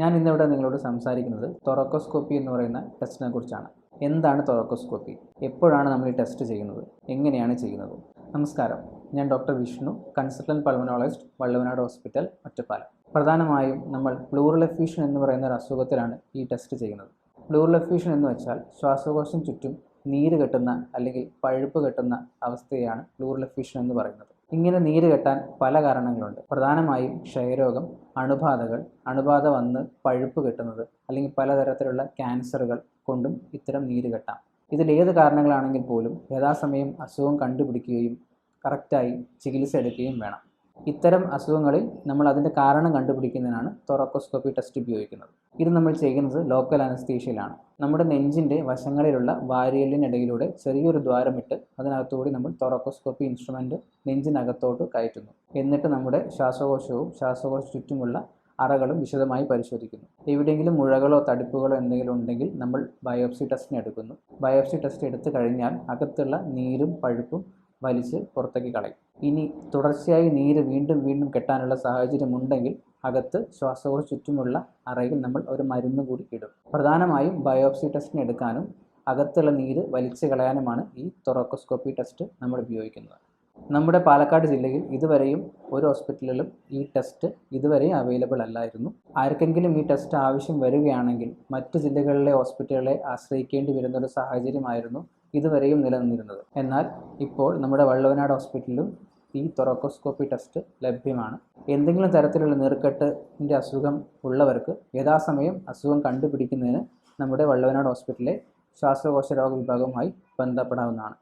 ഞാൻ ഇന്നിവിടെ നിങ്ങളോട് സംസാരിക്കുന്നത് തൊറക്കോസ്കോപ്പി എന്ന് പറയുന്ന ടെസ്റ്റിനെ കുറിച്ചാണ്. എന്താണ് തൊറക്കോസ്കോപ്പി? എപ്പോഴാണ് നമ്മൾ ഈ ടെസ്റ്റ് ചെയ്യുന്നത്? എങ്ങനെയാണ് ചെയ്യുന്നത്? നമസ്കാരം. ഞാൻ doctor Vishnu consultant pulmonologist Valluvanad hospital Ottapalam. പ്രധാനമായും നമ്മൾ പ്ലൂറൽ എഫ്യൂഷൻ എന്ന് പറയുന്ന ഒരു അസുഖത്തിലാണ് ഈ ടെസ്റ്റ് ചെയ്യുന്നത്. പ്ലൂറൽ എഫ്യൂഷൻ എന്ന് വെച്ചാൽ ശ്വാസകോശം ചുറ്റും നീര് കെട്ടുന്ന അല്ലെങ്കിൽ പഴുപ്പ് കെട്ടുന്ന അവസ്ഥയാണ് പ്ലൂറൽ എഫ്യൂഷൻ എന്ന് പറയുന്നത്. ഇങ്ങനെ നീര് കെട്ടാൻ പല കാരണങ്ങളുണ്ട്. പ്രധാനമായും ക്ഷയരോഗം അണുബാധകൾ അണുബാധ വന്ന് പഴുപ്പ് കെട്ടുന്നത് അല്ലെങ്കിൽ പലതരത്തിലുള്ള ക്യാൻസറുകൾ കൊണ്ടും ഇത്തരം നീര് കെട്ടാം. ഇതിലേത് കാരണങ്ങളാണെങ്കിൽ പോലും യഥാസമയം അസുഖം കണ്ടുപിടിക്കുകയും കറക്റ്റായി ചികിത്സ എടുക്കുകയും വേണം. ഇത്തരം അസുഖങ്ങളിൽ നമ്മൾ അതിന്റെ കാരണം കണ്ടുപിടിക്കുന്നതിനാണ് തൊറക്കോസ്കോപ്പി ടെസ്റ്റ് ഉപയോഗിക്കുന്നത്. ഇത് നമ്മൾ ചെയ്യുന്നത് ലോക്കൽ അനസ്തീഷ്യയിലാണ് നമ്മുടെ നെഞ്ചിന്റെ വശങ്ങളിലുള്ള വാരിയലിനിടയിലൂടെ ചെറിയൊരു ദ്വാരമിട്ട് അതിനകത്തുകൂടി നമ്മൾ തൊറക്കോസ്കോപ്പി ഇൻസ്ട്രുമെന്റ് നെഞ്ചിനകത്തോട്ട് കയറ്റുന്നു. എന്നിട്ട് നമ്മുടെ ശ്വാസകോശവും ശ്വാസകോശ ചുറ്റുമുള്ള അറകളും വിശദമായി പരിശോധിക്കുന്നു. എവിടെയെങ്കിലും മുഴകളോ തടിപ്പുകളോ എന്തെങ്കിലും ഉണ്ടെങ്കിൽ നമ്മൾ ബയോപ്സി ടെസ്റ്റിന് എടുക്കുന്നു ബയോപ്സി ടെസ്റ്റ് എടുത്തു കഴിഞ്ഞാൽ അകത്തുള്ള നീരും പഴുപ്പും വലിച്ച് പുറത്തേക്ക് കളയും. ഇനി തുടർച്ചയായി നീര് വീണ്ടും വീണ്ടും കെട്ടാനുള്ള സാഹചര്യം ഉണ്ടെങ്കിൽ അകത്ത് ശ്വാസകോശ ചുറ്റുമുള്ള അറയിൽ നമ്മൾ ഒരു മരുന്ന് കൂടി ഇടും. പ്രധാനമായും ബയോപ്സി ടെസ്റ്റിന് എടുക്കാനും അകത്തുള്ള നീര് വലിച്ചു കളയാനുമാണ് ഈ തൊറോക്കോസ്കോപ്പി ടെസ്റ്റ് നമ്മൾ ഉപയോഗിക്കുന്നത്. നമ്മുടെ പാലക്കാട് ജില്ലയിൽ ഇതുവരെയും ഒരു ഹോസ്പിറ്റലിലും ഈ ടെസ്റ്റ് ഇതുവരെയും അവൈലബിൾ അല്ലായിരുന്നു. ആർക്കെങ്കിലും ഈ ടെസ്റ്റ് ആവശ്യം വരികയാണെങ്കിൽ മറ്റ് ജില്ലകളിലെ ഹോസ്പിറ്റലുകളെ ആശ്രയിക്കേണ്ടി വരുന്ന ഒരു സാഹചര്യമായിരുന്നു ഇതുവരെയും നിലനിന്നിരുന്നത്. എന്നാൽ ഇപ്പോൾ നമ്മുടെ വള്ളവനാട് ഹോസ്പിറ്റലിലും ഈ തൊറക്കോസ്കോപ്പി ടെസ്റ്റ് ലഭ്യമാണ്. എന്തെങ്കിലും തരത്തിലുള്ള നീർക്കെട്ടിന്റെ അസുഖം ഉള്ളവർക്ക് യഥാസമയം അസുഖം കണ്ടുപിടിക്കുന്നതിന് നമ്മുടെ വള്ളവനാട് ഹോസ്പിറ്റലിലെ ശ്വാസകോശ രോഗ വിഭാഗവുമായി ബന്ധപ്പെടാവുന്നതാണ്.